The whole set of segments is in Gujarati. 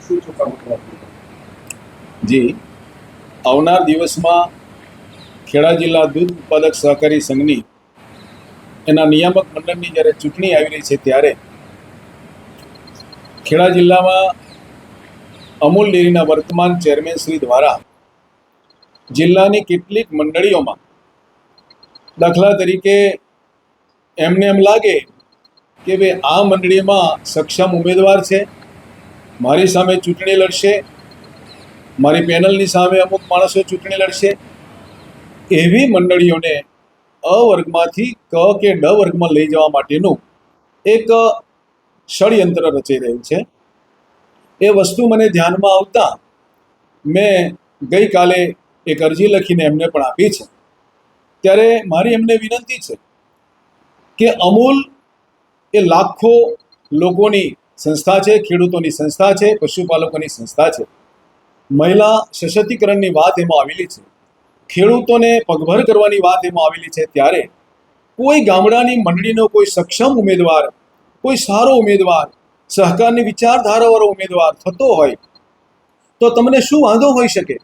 શું ચુકાદો જી. આવનાર દિવસમાં ખેડા જિલ્લા દૂધ ઉત્પાદક સહકારી સંઘની એના નિયામક મંડળની જ્યારે ચૂંટણી આવી રહી છે ત્યારે ખેડા જિલ્લામાં અમૂલ ડેરીના વર્તમાન ચેરમેન શ્રી દ્વારા જિલ્લાની કેટલીક મંડળીઓમાં દાખલા તરીકે એમને એમ લાગે કે ભાઈ આ મંડળીમાં સક્ષમ ઉમેદવાર છે, મારી સામે ચૂંટણી લડશે, મારી પેનલની સામે અમુક માણસો ચૂંટણી લડશે, એવી મંડળીઓને અ વર્ગમાંથી ક કે ડ વર્ગમાં લઈ જવા માટેનું એક ષડયંત્ર રચાઈ રહ્યું છે. એ વસ્તુ મને ધ્યાનમાં આવતા મેં ગઈકાલે એક અરજી લખીને એમને પણ આપી છે. ત્યારે મારી એમને વિનંતી છે કે અમૂલ એ લાખો લોકોની સંસ્થા છે, ખેડૂતોની સંસ્થા છે, પશુપાલકોની સંસ્થા છે. મહિલા સશક્તિકરણની વાત એમાં આવેલી છે. ખેડૂતોને પગભર કરવાની વાત એમાં આવેલી છે ત્યારે કોઈ ગામડાની મંડળીનો કોઈ સક્ષમ ઉમેદવાર, કોઈ સારો ઉમેદવાર, સહકારની વિચારધારાવાળો ઉમેદવાર થતો હોય તો તમને શું વાંધો હોઈ શકે?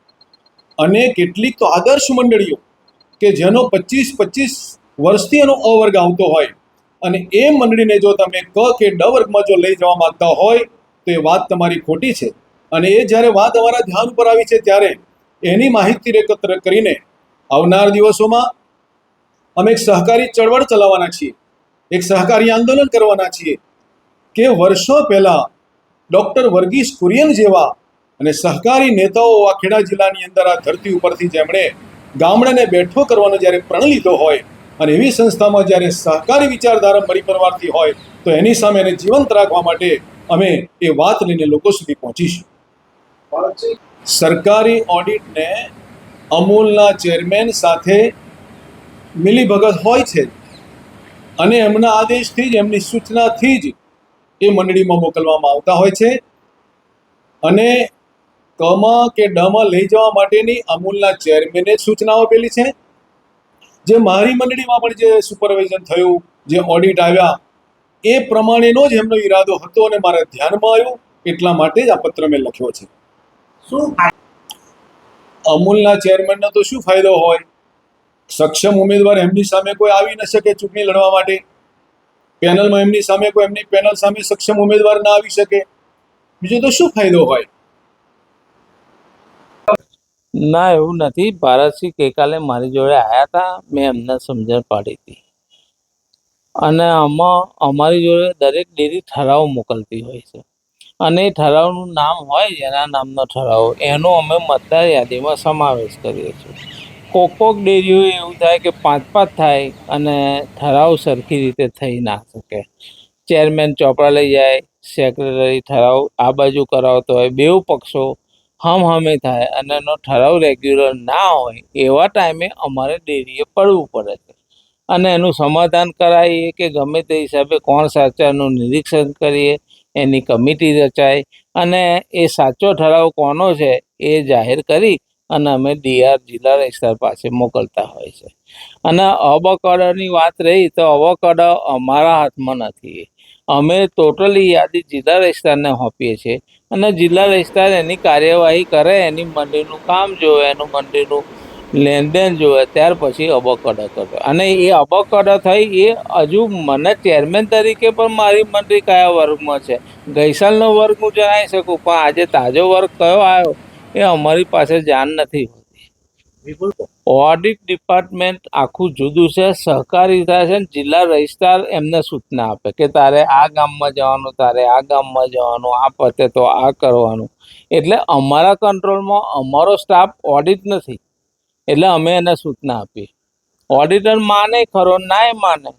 અને કેટલીક તો આદર્શ મંડળીઓ કે જેનો પચીસ પચીસ વર્ષથી એનો અવર્ગ આવતો હોય અને એ મંડળીને જો તમે ક કે ડ વર્ગમાં જો લઈ જવા માંગતા હોય, તો એ વાત તમારી ખોટી છે. અને એ જ્યારે વાત અમારા ધ્યાન ઉપર આવી છે ત્યારે એની માહિતી એકત્ર કરીને આવનાર દિવસોમાં અમે એક સહકારી ચળવળ ચલાવવાના છીએ. એક સહકારી આંદોલન કરવાના છીએ કે વર્ષો પહેલાં ડૉક્ટર વર્ગીસ કુરિયન જેવા અને સહકારી નેતાઓ આ ખેડા જિલ્લાની અંદર આ ધરતી ઉપરથી જેમણે ગામડાને બેઠો કરવાનો જ્યારે પ્રણ લીધો હોય અને એવી સંસ્થામાં જ્યારે સહકારી વિચારધારા પરિપરવારથી હોય, તો એની સામે એને જીવંત રાખવા માટે અમે એ વાત લઈને લોકો સુધી પહોંચીશું. સરકારી ઓડિટને અમૂલના ચેરમેન સાથે મિલીભગત હોય છે અને એમના આદેશથી જ, એમની સૂચનાથી જ એ મંડળીમાં મોકલવામાં આવતા હોય છે. અને કમાં કે ડમાં લઈ જવા માટેની અમૂલના ચેરમેને સૂચનાઓ આપેલી છે. જે મારી મંડળીમાં પણ જે સુપરવિઝન થયું જે ઓડિટ આવ્યા એ પ્રમાણેનો જ એમનો ઈરાદો હતો અને મારા ધ્યાનમાં આવ્યું એટલા માટે જ આ પત્ર મેં લખ્યો છે. શું અમૂલના ચેરમેનનો તો શું ફાયદો હોય? સક્ષમ ઉમેદવાર એમની સામે કોઈ આવી ન શકે ચૂંટણી લડવા માટે. પેનલમાં એમની સામે કોઈ એમની પેનલ સામે સક્ષમ ઉમેદવાર ના આવી શકે. બીજો તો શું ફાયદો હોય? ના, એવું નથી. ભારતસિંહ ગઈકાલે મારી જોડે આવ્યા હતા મેં એમને સમજણ પાડી હતી અને આમાં અમારી જોડે દરેક ડેરી ઠરાવ મોકલતી હોય છે. અને એ ઠરાવનું નામ હોય જેના નામનો ઠરાવ. એનો અમે મતદાર યાદીમાં સમાવેશ કરીએ છીએ. કોક કોક ડેરીઓ એવું થાય કે પાંચ પાંચ થાય અને ઠરાવ સરખી રીતે થઈ ના શકે. ચેરમેન ચોપડા લઈ જાય, સેક્રેટરી ઠરાવ આ બાજુ કરાવતો હોય, બેઉ પક્ષો હમ હમે થાય અને એનો ઠરાવ રેગ્યુલર ના હોય એવા ટાઈમે અમારે ડેરીએ પડવું પડે છે. અને એનું સમાધાન કરાવીએ કે ગમે તે હિસાબે કોણ સાચાનું નિરીક્ષણ કરીએ, એની કમિટી રચાય અને એ સાચો ઠરાવ કોનો છે એ જાહેર કરી અને અમે ડીઆર જિલ્લા રજિસ્ટ્રાર પાસે મોકલતા હોય છે. અને અબકડની વાત રહી તો અબકડ અમારા હાથમાં નથી. અમે ટોટલી યાદી જિલ્લા રજિસ્ટ્રારને સોંપીએ છીએ. અને જિલ્લા રજિસ્ટ્રાર એની કાર્યવાહી કરે, એની મંડળીનું કામ જોવે, એનું મંડળીનું લેનદેન જોવે, ત્યાર પછી અબકડો કરે. અને એ અબકડો થઈ, એ હજુ મને ચેરમેન તરીકે પણ મારી મંડળી કયા વર્ગમાં છે? ગઈસાલનો વર્ગ હું જણાવી શકું? પણ આજે તાજો વર્ગ કયો આવ્યો, એ અમારી પાસે જાણ નથી વિપુલ ઓડિટ ડિપાર્ટમેન્ટ આખું જુદું છે, સહકારી થાય છે જિલ્લા રજિસ્ટ્રાર એમને સૂચના આપે કે તારે આ ગામમાં જવાનું, તારે આ ગામમાં જવાનું, આ પતે તો આ કરવાનું. એટલે અમારા કંટ્રોલમાં અમારો સ્ટાફ ઓડિટ નથી. એટલે અમે એને સૂચના આપીએ. ઓડિટર માને ખરો, નાય માને